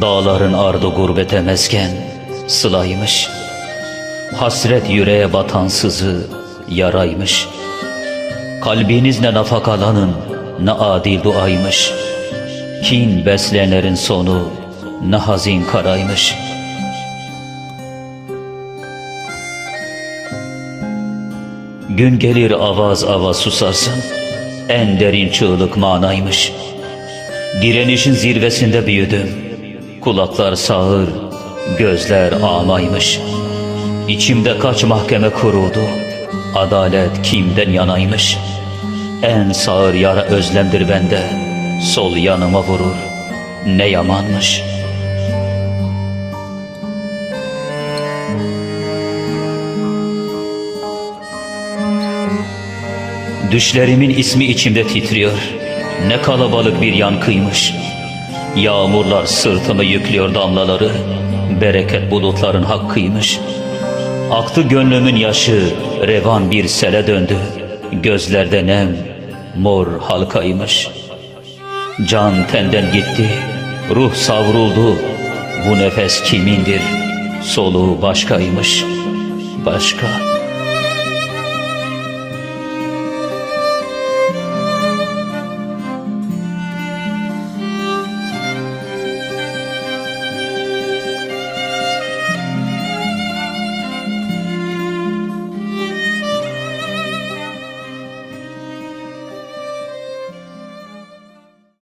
Dağların ardı gurbete mesken sılaymış. Hasret yüreğe batan sızı yaraymış. Kalbinizle nafakalanın ne adil duaymış. Kin besleyenlerin sonu ne hazin karaymış. Gün gelir avaz avaz susarsın, en derin çığlık manaymış. Direnişin zirvesinde büyüdüm, kulaklar sağır, gözler amaymış. İçimde kaç mahkeme kuruldu, adalet kimden yanaymış. En sağır yara özlemdir bende, sol yanıma vurur, ne yamanmış.'' Düşlerimin ismi içimde titriyor. Ne kalabalık bir yankıymış. Yağmurlar sırtımı yüklüyor damlaları. Bereket bulutların hakkıymış. Aktı gönlümün yaşı, revan bir sele döndü. Gözlerde nem, mor halkaymış. Can tenden gitti, ruh savruldu. Bu nefes kimindir? Soluğu başkaymış. Başka.